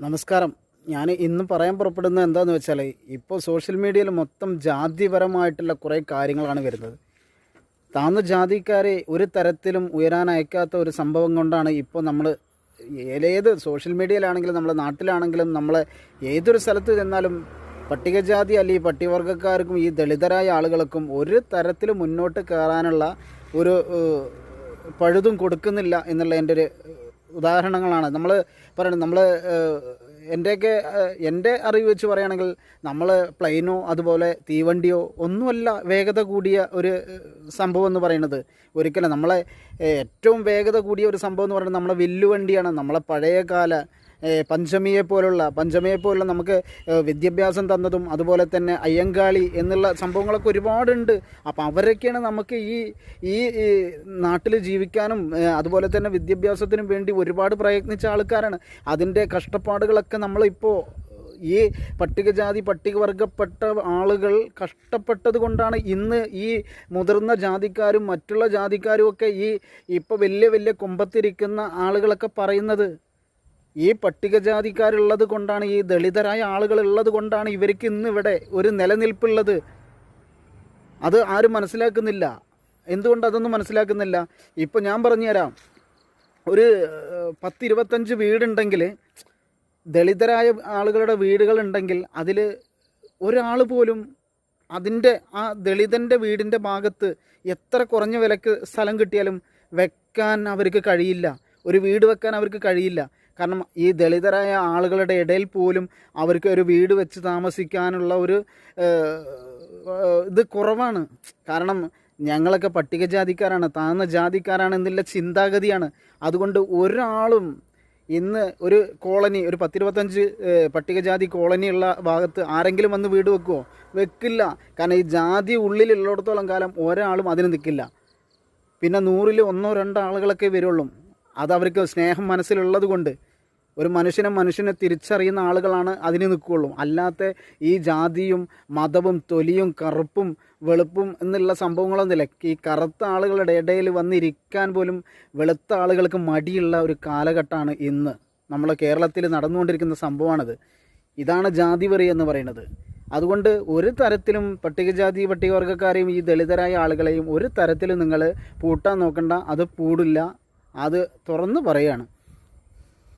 നമസ്കാരം. ഞാൻ ഇന്ന് പറയാൻ പുറപ്പെടുന്നത് എന്താണെന്ന് വെച്ചാൽ ഇപ്പോൾ സോഷ്യൽ മീഡിയയിൽ മൊത്തം ജാതിപരമായിട്ടുള്ള കുറേ കാര്യങ്ങളാണ് വരുന്നത്. താന്ന ജാതിക്കാരെ ഒരു തരത്തിലും ഉയരാൻ അയക്കാത്ത ഒരു സംഭവം കൊണ്ടാണ് ഇപ്പോൾ നമ്മൾ ഏത് സോഷ്യൽ മീഡിയയിലാണെങ്കിലും നമ്മളെ നാട്ടിലാണെങ്കിലും നമ്മൾ ഏതൊരു സ്ഥലത്ത് ചെന്നാലും പട്ടികജാതി അല്ലെങ്കിൽ പട്ടികവർഗക്കാർക്കും ഈ ദളിതരായ ആളുകൾക്കും ഒരു തരത്തിൽ മുന്നോട്ട് കയറാനുള്ള ഒരു പഴുതും കൊടുക്കുന്നില്ല എന്നുള്ള എന്റെ ഒരു ഉദാഹരണങ്ങളാണ്. നമ്മൾ പറയുന്നത് നമ്മൾ എന്റെയൊക്കെ എന്റെ അറിവ് വെച്ച് പറയുകയാണെങ്കിൽ നമ്മൾ പ്ലെയിനോ അതുപോലെ തീവണ്ടിയോ ഒന്നുമല്ല വേഗത കൂടിയ ഒരു സംഭവം എന്ന് പറയുന്നത് ഒരിക്കലും നമ്മളെ ഏറ്റവും വേഗത കൂടിയ ഒരു സംഭവം എന്ന് പറയുന്നത് നമ്മളെ വില്ലുവണ്ടിയാണ്. നമ്മളെ പഴയ കാല ഏഹ്, പഞ്ചമിയെ പോലുള്ള പഞ്ചമിയെ പോലുള്ള നമുക്ക് വിദ്യാഭ്യാസം തന്നതും അതുപോലെ തന്നെ അയ്യങ്കാളി എന്നുള്ള സംഭവങ്ങളൊക്കെ ഒരുപാടുണ്ട്. അപ്പം അവരൊക്കെയാണ് നമുക്ക് ഈ ഈ നാട്ടിൽ ജീവിക്കാനും അതുപോലെ തന്നെ വിദ്യാഭ്യാസത്തിനും വേണ്ടി ഒരുപാട് പ്രയത്നിച്ച ആൾക്കാരാണ്. അതിന്റെ കഷ്ടപ്പാടുകളൊക്കെ നമ്മളിപ്പോൾ ഈ പട്ടികജാതി പട്ടികവർഗപ്പെട്ട ആളുകൾ കഷ്ടപ്പെട്ടത് കൊണ്ടാണ് ഇന്ന് ഈ മുതിർന്ന ജാതിക്കാരും മറ്റുള്ള ജാതിക്കാരും ഒക്കെ ഈ ഇപ്പോൾ വലിയ വലിയ കൊമ്പത്തിരിക്കുന്ന ആളുകളൊക്കെ പറയുന്നത്. ഈ പട്ടികജാതിക്കാരുള്ളത് കൊണ്ടാണ് ഈ ദളിതരായ ആളുകൾ ഉള്ളത് കൊണ്ടാണ് ഇവർക്ക് ഇന്നിവിടെ ഒരു നിലനിൽപ്പുള്ളത്. അത് ആരും മനസ്സിലാക്കുന്നില്ല. എന്തുകൊണ്ട് അതൊന്നും മനസ്സിലാക്കുന്നില്ല? ഇപ്പോൾ ഞാൻ പറഞ്ഞുതരാം. ഒരു പത്തിരുപത്തഞ്ച് വീടുണ്ടെങ്കിൽ ദളിതരായ ആളുകളുടെ വീടുകളുണ്ടെങ്കിൽ അതിൽ ഒരാൾ പോലും അതിന്റെ ആ ദളിതന്റെ വീടിന്റെ ഭാഗത്ത് എത്ര കുറഞ്ഞ വിലക്ക് സ്ഥലം കിട്ടിയാലും വെക്കാൻ അവർക്ക് കഴിയില്ല. ഒരു വീട് വെക്കാൻ അവർക്ക് കഴിയില്ല. കാരണം ഈ ദളിതരായ ആളുകളുടെ ഇടയിൽ പോലും അവർക്ക് ഒരു വീട് വെച്ച് താമസിക്കാനുള്ള ഒരു ഇത് കുറവാണ്. കാരണം ഞങ്ങളൊക്കെ പട്ടികജാതിക്കാരാണ് താഴ്ന്ന ജാതിക്കാരാണ് എന്നുള്ള ചിന്താഗതിയാണ്. അതുകൊണ്ട് ഒരാളും ഇന്ന് ഒരു കോളനി ഒരു പത്തിരുപത്തഞ്ച് പട്ടികജാതി കോളനിയുള്ള ഭാഗത്ത് ആരെങ്കിലും വന്ന് വീട് വെക്കുമോ വെക്കില്ല. കാരണം ഈ ജാതി ഉള്ളിലുള്ളിടത്തോളം കാലം ഒരാളും അതിന് നിൽക്കില്ല. പിന്നെ നൂറിൽ ഒന്നോ രണ്ടോ ആളുകളൊക്കെ വരുള്ളൂ. അത് അവർക്ക് സ്നേഹം മനസ്സിലുള്ളത് കൊണ്ട്. ഒരു മനുഷ്യനെ മനുഷ്യനെ തിരിച്ചറിയുന്ന ആളുകളാണ് അതിന് നിൽക്കുകയുള്ളൂ. അല്ലാത്ത ഈ ജാതിയും മതവും തൊലിയും കറുപ്പും വെളുപ്പും എന്നുള്ള സംഭവങ്ങളൊന്നുമില്ല. ഈ കറുത്ത ആളുകളുടെ ഇടയിൽ വന്നിരിക്കാൻ പോലും വെളുത്ത ആളുകൾക്ക് മടിയുള്ള ഒരു കാലഘട്ടമാണ് ഇന്ന്. നമ്മളെ കേരളത്തിൽ നടന്നുകൊണ്ടിരിക്കുന്ന സംഭവമാണിത്. ഇതാണ് ജാതി വെറി എന്ന് പറയുന്നത്. അതുകൊണ്ട് ഒരു തരത്തിലും പട്ടികജാതി പട്ടികവർഗക്കാരെയും ഈ ദളിതരായ ആളുകളെയും ഒരു തരത്തിലും നിങ്ങൾ പൂട്ടാൻ നോക്കണ്ട. അത് പൂടില്ല. അത് തുറന്ന് പറയാണ്.